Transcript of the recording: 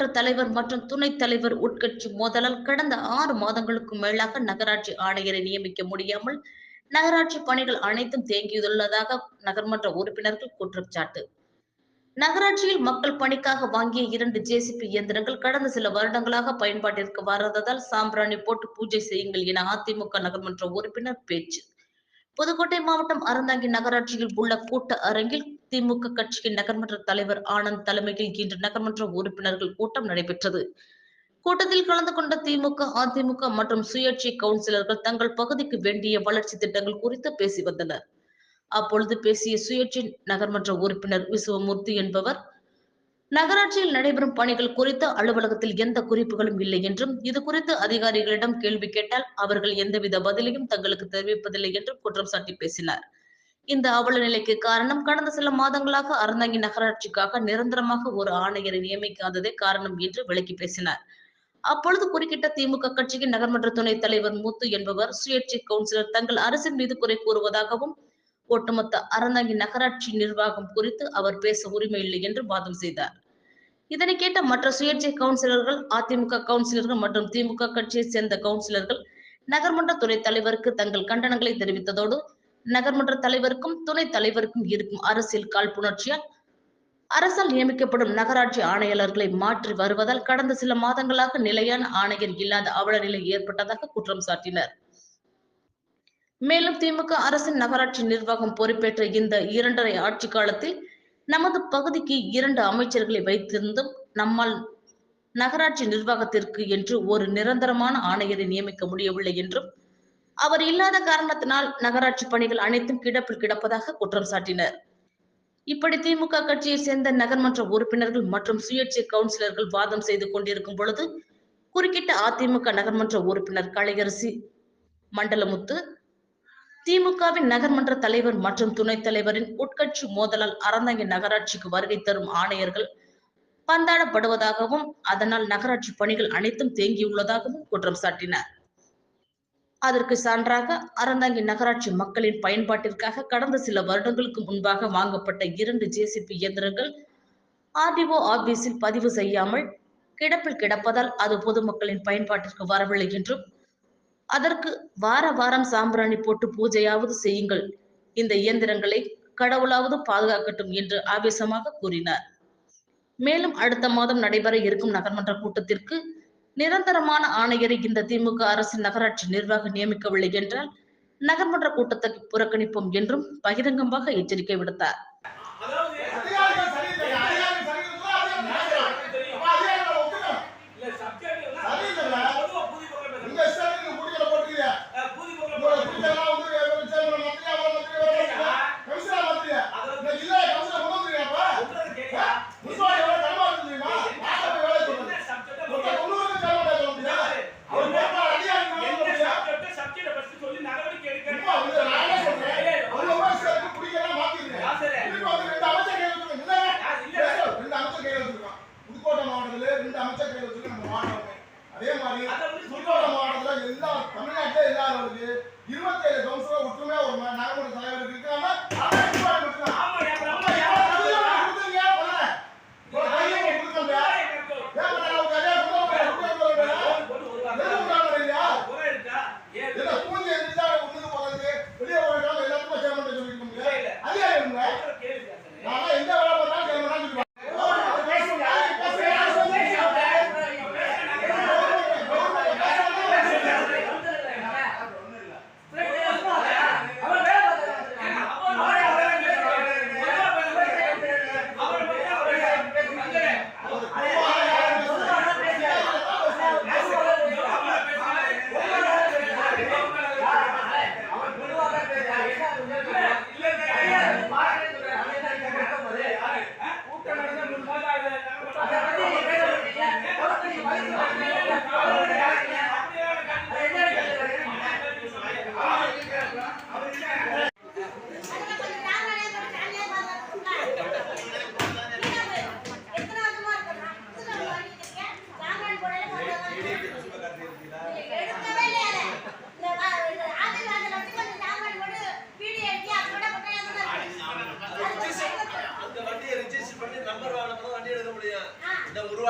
நகர்மன்ற தலைவர் மற்றும் துணைத் தலைவர் உட்கட்சி மோதலால் கடந்த ஆறு மாதங்களுக்கு மேலாக நகராட்சி ஆணையரை நியமிக்க முடியாமல் நகராட்சி பணிகள் அனைத்தும் தேங்கியுள்ளதாக நகர்மன்ற உறுப்பினர்கள் குற்றச்சாட்டு. நகராட்சியில் மக்கள் பணிக்காக வாங்கிய இரண்டு ஜேசிபி இயந்திரங்கள் கடந்த சில வருடங்களாக பயன்பாட்டிற்கு வராததால் சாம்பிராணி போட்டு பூஜை செய்யுங்கள் என அதிமுக நகர்மன்ற உறுப்பினர் பேச்சு. புதுக்கோட்டை மாவட்டம் அறந்தாங்கி நகராட்சியில் உள்ள கூட்ட அரங்கில் திமுக கட்சியின் நகர்மன்ற தலைவர் ஆனந்த் தலைமையில் இன்று நகர்மன்ற உறுப்பினர்கள் கூட்டம் நடைபெற்றது. கூட்டத்தில் கலந்து கொண்ட திமுக அதிமுக மற்றும் சுயேட்சை கவுன்சிலர்கள் தங்கள் பகுதிக்கு வேண்டிய வளர்ச்சி திட்டங்கள் குறித்து பேசி வந்தனர். அப்பொழுது பேசிய சுயேட்சை நகர்மன்ற உறுப்பினர் விசுவமூர்த்தி என்பவர் நகராட்சியில் நடைபெறும் பணிகள் குறித்து அலுவலகத்தில் எந்த குறிப்புகளும் இல்லை என்றும் இது குறித்து அதிகாரிகளிடம் கேள்வி கேட்டால் அவர்கள் எந்தவித பதிலையும் தங்களுக்கு தெரிவிப்பதில்லை என்றும் குற்றம் சாட்டி பேசினார். இந்த அவல நிலைக்கு காரணம் கடந்த சில மாதங்களாக அறந்தாங்கி நகராட்சிக்காக நிரந்தரமாக ஒரு ஆணையரை நியமிக்காததே காரணம் என்று விளக்கி பேசினார். அப்பொழுது குறுக்கிட்ட திமுக கட்சியின் நகர்மன்ற துணைத் தலைவர் முத்து என்பவர் சுயேட்சை கவுன்சிலர் தங்கள் அரசின் மீது குறை கூறுவதாகவும் ஒட்டுமொத்த அறந்தாங்கி நகராட்சி நிர்வாகம் குறித்து அவர் பேச உரிமை இல்லை என்று வாதம் செய்தார். இதனை கேட்ட மற்ற சுயேட்சை கவுன்சிலர்கள் அதிமுக கவுன்சிலர்கள் மற்றும் திமுக கட்சியை சேர்ந்த கவுன்சிலர்கள் நகர்மன்ற துணைத் தலைவருக்கு தங்கள் கண்டனங்களை தெரிவித்ததோடு நகர்மன்ற தலைவருக்கும் துணைத் தலைவருக்கும் இருக்கும் அரசியல் காழ்ப்புணர்ச்சியால் அரசால் நியமிக்கப்படும் நகராட்சி ஆணையாளர்களை மாற்றி வருவதால் கடந்த சில மாதங்களாக நிலையான ஆணையர் இல்லாத அவலநிலை ஏற்பட்டதாக குற்றம் சாட்டினர். மேலும் திமுக அரசின் நகராட்சி நிர்வாகம் பொறுப்பேற்ற இந்த இரண்டரை ஆட்சி காலத்தில் நமது பகுதிக்கு இரண்டு அமைச்சர்களை வைத்திருந்தும் நம்மால் நகராட்சி நிர்வாகத்திற்கு என்று ஒரு நிரந்தரமான ஆணையரை நியமிக்க முடியவில்லை என்றும் அவர் இல்லாத காரணத்தினால் நகராட்சி பணிகள் அனைத்தும் கிடப்பில் கிடப்பதாக குற்றம் சாட்டினர். இப்படி திமுக கட்சியை சேர்ந்த நகர்மன்ற உறுப்பினர்கள் மற்றும் சுயேட்சை கவுன்சிலர்கள் வாதம் செய்து கொண்டிருக்கும் பொழுது குறுக்கிட்ட அதிமுக நகர்மன்ற உறுப்பினர் கலையரசி மண்டலமுத்து திமுகவின் நகர்மன்ற தலைவர் மற்றும் துணைத் தலைவரின் உட்கட்சி மோதலால் அறந்தாங்கி நகராட்சிக்கு வருகை தரும் ஆணையர்கள் பந்தாடப்படுவதாகவும் அதனால் நகராட்சி பணிகள் அனைத்தும் தேங்கியுள்ளதாகவும் குற்றம் சாட்டினார். அதற்கு சான்றாக அறந்தாங்கி நகராட்சி மக்களின் பயன்பாட்டிற்காக கடந்த சில வருடங்களுக்கு முன்பாக வாங்கப்பட்ட இரண்டு ஜேசிபி இயந்திரங்கள் ஆர்டிஓ ஆபீஸில் பதிவு செய்யாமல் கிடப்பில் கிடப்பதால் அது பொதுமக்களின் பயன்பாட்டிற்கு வரவில்லை என்றும் அதற்கு வார வாரம் சாம்பிராணி போட்டு பூஜையாவது செய்யுங்கள். இந்த இயந்திரங்களை கடவுளாவது பாதுகாக்கட்டும் என்று ஆவேசமாக கூறினார். மேலும் அடுத்த மாதம் நடைபெற இருக்கும் நகர்மன்ற கூட்டத்திற்கு நிரந்தரமான ஆணையரை இந்த திமுக அரசின் நகராட்சி நிர்வாகம் நியமிக்கவில்லை என்றால் நகர்மன்ற கூட்டத்தை புறக்கணிப்போம் என்றும் பகிரங்கமாக எச்சரிக்கை விடுத்தார். தமிழ்நாட்டிலே இல்லாதவருக்கு இருபத்தேழு கவுன்சிலர் ஒற்றுமையா ஒரு ம- தலைவர் இருக்காங்க. Yeah. இந்த ஒரு